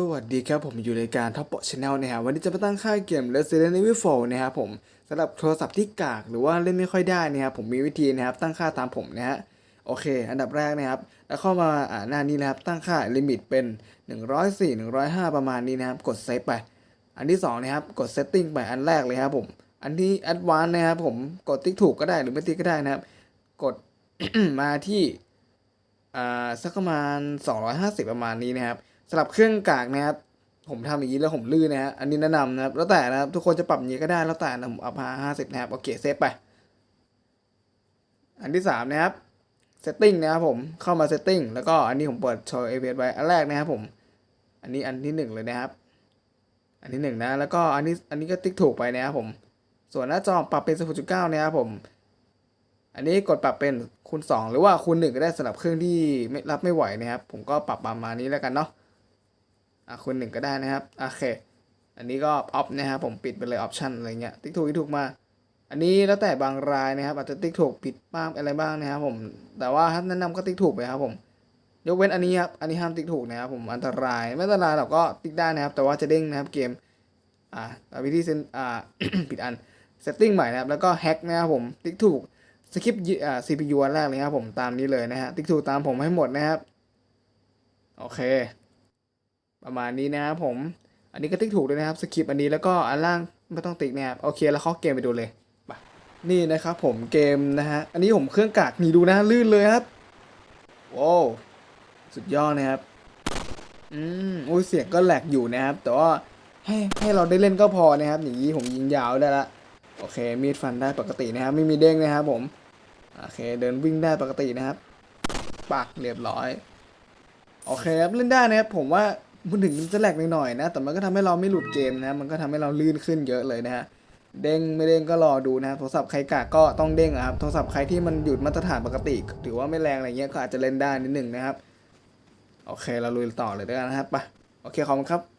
สวัสดีครับผมอยู่ในการท็อปโปชแนลนะครับวันนี้จะมาตั้งค่าเกม Resident Evil 4นะครับผมสำหรับโทรศัพท์ที่กากหรือว่าเล่นไม่ค่อยได้นะครับผมมีวิธีนะครับตั้งค่าตามผมนะฮะโอเค อันดับแรกนะครับ แล้วเข้ามาอ่าหน้านี้นะครับตั้งค่าลิมิตเป็น 104 105 ประมาณนี้นะครับกดเซฟไป อันที่สองนะครับกด setting ไปอันแรกเลยครับผมอันที่ advanced นะครับผมกดติ๊กถูกก็ได้หรือไม่ติ๊กก็ได้นะครับ กดมาที่อ่าสักประมาณ 250 ประมาณนี้นะครับ สำหรับเครื่องกากนะครับผมทำอย่างนี้แล้วผมลื่นนะฮะอันนี้แนะนำนะครับแล้วแต่นะครับทุกคนจะปรับอย่างนี้ก็ได้แล้วแต่นะผมเอาพา50นะครับโอเคเซฟไป อันที่3นะครับ setting นะครับผมเข้ามา setting แล้วก็อันนี้ผมเปิดโชว์ APS ไว้อันแรกนะครับผมอันนี้อันที่หนึ่งเลยนะครับ อันที่หนึ่งนะแล้วก็อันนี้อันนี้ก็ติ๊กถูกไปนะครับผม ส่วนหน้าจอปรับเป็น0.9นะครับผมอันนี้กดปรับเป็นคูณ2 หรือว่าคูณ1ก็ได้สำหรับเครื่องที่ไม่รับไม่ไหวนะครับ ผมก็ปรับประมาณนี้แล้วกันเนาะ อะคูณ1ก็ได้นะครับโอเค อันนี้ก็ออฟนะครับผมปิดไปเลยออปชันอะไรเงี้ยติ๊กถูกติ๊กถูกมา อันนี้แล้วแต่บางรายนะครับอาจจะติ๊กถูกผิดบ้างอะไรบ้างนะครับผมแต่ว่าถ้าแนะนำก็ติ๊กถูกไปครับผมยกเว้นอันนี้ครับอันนี้ห้ามติ๊กถูกนะครับผมอันตรายไม่อันตรายเราก็ติ๊กได้นะครับ แต่ว่าจะเด้งนะครับเกมอ่าวิธีเซนอ่าผิดอันเซตติ้งใหม่นะครับแล้วก็แฮ็กนะครับผมติ๊กถูกสคริปต์อ่า CPU อันแรกเลยครับผมตามนี้เลยนะฮะติ๊กถูกตามผมให้หมดนะครับโอเค ประมาณนี้นะครับผม อันนี้ก็ติ๊กถูกด้วยนะครับสคริปต์อันนี้แล้วก็อันล่างไม่ต้องติ๊กนะครับโอเคแล้วเข้าเกมไปดูเลยไปนี่นะครับผมเกมนะฮะ อันนี้ผมเครื่องกากนี่ดูนะลื่นเลยครับว้าวสุดยอดนะครับ อืมโอ้ยเสียงก็แหลกอยู่นะครับ แต่ว่าให้ให้เราได้เล่นก็พอนะครับ อย่างนี้ผมยิงยาวได้ละ โอเค มีดฟันได้ปกตินะครับ ไม่มีเด้งนะครับผม โอเค เดินวิ่งได้ปกตินะครับ ปักเรียบร้อย โอเคครับเล่นได้นะครับ ผมว่า พูดถึงมันจะแหลกหน่อยๆนะ แต่มันก็ทำให้เราไม่หลุดเกมนะ มันก็ทำให้เราลื่นขึ้นเยอะเลยนะฮะ เด้งไม่เด้งก็รอดูนะโทรศัพท์ใครกากก็ต้องเด้งครับ โทรศัพท์ใครที่มันหยุดมาตรฐานปกติ ถือว่าไม่แรงอะไรเงี้ยก็อาจจะเล่นได้นิดหนึ่งนะครับ โอเคเราลุยต่อเลยด้วยกันนะครับไปโอเคขอบคุณครับ